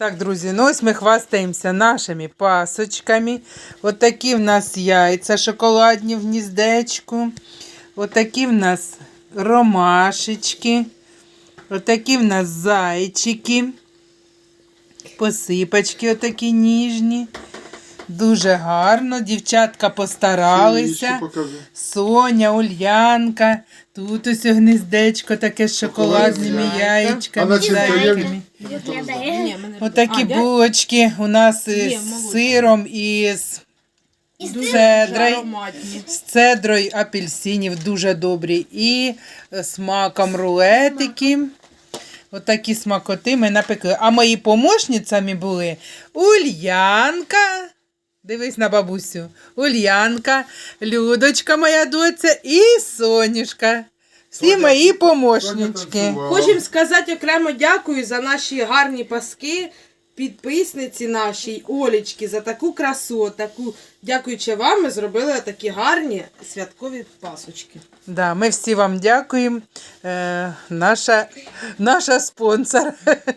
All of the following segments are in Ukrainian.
Так, друзі, ну ось ми хвастаємося нашими пасочками. Отакі в нас яйця шоколадні в гніздечку. Отакі в нас ромашечки. Отакі в нас зайчики. Посипочки отакі ніжні. Дуже гарно. Дівчатка постаралися. Соня, Ульянка. Тут ось гніздечко таке з шоколадними яєчками. Отакі булочки у нас із сиром і з цедрою. З цедрою апельсинів дуже добрі. І з маком рулетики. Отакі смакоти ми напекли. А мої помощницями були Ульянка. Дивись на бабусю. Ульянка, Людочка, моя доця, і Сонюшка. Всі Соня- мої помощнички. танцювала. Хочемо сказати окремо дякую за наші гарні паски, підписниці нашій Олічки, за таку красу, таку, дякуючи вам, ми зробили такі гарні святкові пасочки. Да, ми всі вам дякуємо. Е, наша, наша спонсор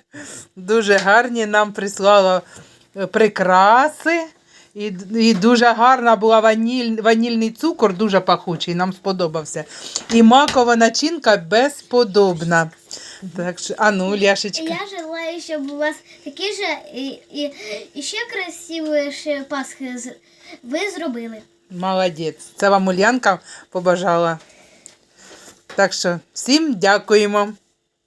дуже гарні нам прислала прикраси. І, і дуже гарна була ваніль, ванільний цукор, дуже пахучий, нам сподобався. І макова начинка безподобна. Так що, а ну, Ляшечка. Я желаю, щоб у вас такі ж і, і, і ще красивіші пасхи ви зробили. Молодець. Це вам Ульянка побажала. Так що всім дякуємо.